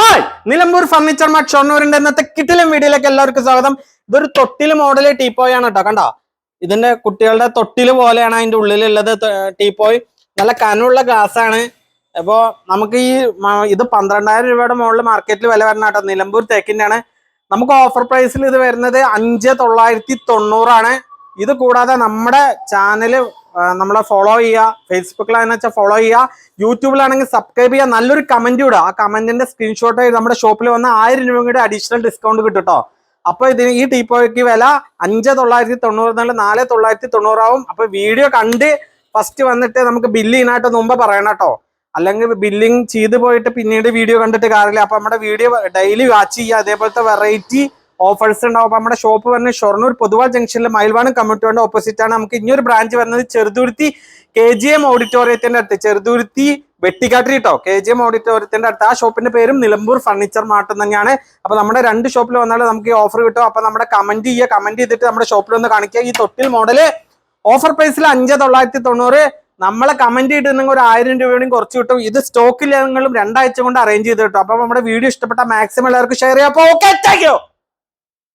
Hi Nilambur furniture mart ഷൊർണൂരിന്റെ ഇന്നത്തെ കിട്ടിലും വീഡിയോയിലേക്ക് എല്ലാവർക്കും സ്വാഗതം. ഇതൊരു തൊട്ടിൽ മോഡൽ ടീപ്പോയ് ആണ് കേട്ടോ കണ്ടോ? ഇതിന്റെ കുട്ടികളുടെ തൊട്ടിൽ പോലെയാണ് അതിന്റെ ഉള്ളിലുള്ളത് ടീപ്പോയ്. നല്ല കനുള്ള ഗ്ലാസ് ആണ്. അപ്പോ നമുക്ക് ഈ ഇത് പന്ത്രണ്ടായിരം രൂപയുടെ മുകളിൽ മാർക്കറ്റിൽ വില വരുന്ന കേട്ടോ. നിലമ്പൂർ തേക്കിന്റെ ആണ്. നമുക്ക് ഓഫർ പ്രൈസിൽ ഇത് വരുന്നത് അഞ്ച് തൊള്ളായിരത്തി തൊണ്ണൂറാണ്. ഇത് കൂടാതെ നമ്മുടെ ചാനൽ നമ്മളെ ഫോളോ ചെയ്യുക. ഫേസ്ബുക്കിലാണെന്ന് വെച്ചാൽ ഫോളോ ചെയ്യുക. യൂട്യൂബിലാണെങ്കിൽ സബ്സ്ക്രൈബ് ചെയ്യുക. നല്ലൊരു കമന്റ് ഇടുക. ആ കമന്റിന്റെ സ്ക്രീൻഷോട്ട് നമ്മുടെ ഷോപ്പിൽ വന്ന ആയിരം രൂപ അഡീഷണൽ ഡിസ്കൗണ്ട് കിട്ടും കേട്ടോ അപ്പൊ ഇതിന് ഈ ടീപ്പോയ്ക്ക് വില അഞ്ച് തൊള്ളായിരത്തി തൊണ്ണൂറ് നാല് തൊള്ളായിരത്തി തൊണ്ണൂറാവും അപ്പൊ വീഡിയോ കണ്ട് ഫസ്റ്റ് വന്നിട്ട് നമുക്ക് ബില്ല് ചെയ്യാനായിട്ട് മുമ്പ് പറയണം കേട്ടോ അല്ലെങ്കിൽ ബില്ലിംഗ് ചെയ്ത് പോയിട്ട് പിന്നീട് വീഡിയോ കണ്ടിട്ട് കാര്യമില്ല. അപ്പൊ നമ്മുടെ വീഡിയോ ഡെയിലി വാച്ച് ചെയ്യുക. അതേപോലത്തെ വെറൈറ്റി ഓഫേഴ്സ് ഉണ്ടാവും നമ്മുടെ ഷോപ്പ് വരുന്നത് ഷൊർണൂർ പൊതുവാൾ ജംഗ്ഷനിലെ മയിൽവാണ് കമ്മ്യൂണിറ്റിയുടെ ഓപ്പോസിറ്റ് ആണ്. നമുക്ക് ഇനിയൊരു ബ്രാഞ്ച് വരുന്നത് ചെറുതുരുത്തി കെ ജി എം ഓഡിറ്റോറിയത്തിന്റെ അടുത്ത്. ചെറുതുരുത്തി വെട്ടിക്കാട്ടിരി കേട്ടോ കെ ജി എം ഓഡിറ്റോറിയത്തിന്റെ അടുത്ത്. ആ ഷോപ്പിന്റെ പേരും നിലമ്പൂർ ഫർണിച്ചർ മാർട്ട് തന്നെയാണ്. അപ്പൊ നമ്മുടെ രണ്ട് ഷോപ്പിൽ വന്നാൽ നമുക്ക് ഈ ഓഫർ കിട്ടും. അപ്പൊ നമ്മുടെ കമന്റ് ചെയ്യുക. കമന്റ് ചെയ്തിട്ട് നമ്മുടെ ഷോപ്പിൽ ഒന്ന് കാണിക്കുക. ഈ തൊട്ടിൽ മോഡൽ ഓഫർ പ്രൈസിൽ അഞ്ച് തൊള്ളായിരത്തി തൊണ്ണൂറ്. നമ്മളെ കമന്റ് ചെയ്തിട്ടുണ്ടെങ്കിൽ ഒരു ആയിരം രൂപയും കുറച്ച് കിട്ടും. ഇത് സ്റ്റോക്കിൽ ഞങ്ങളും രണ്ടാഴ്ച കൊണ്ട് അറേഞ്ച് ചെയ്ത് കിട്ടും. അപ്പൊ നമ്മുടെ വീഡിയോ ഇഷ്ടപ്പെട്ട മാക്സിമം എല്ലാവർക്കും ഷെയർ ചെയ്യാം അപ്പൊ ഓക്കെ താങ്ക്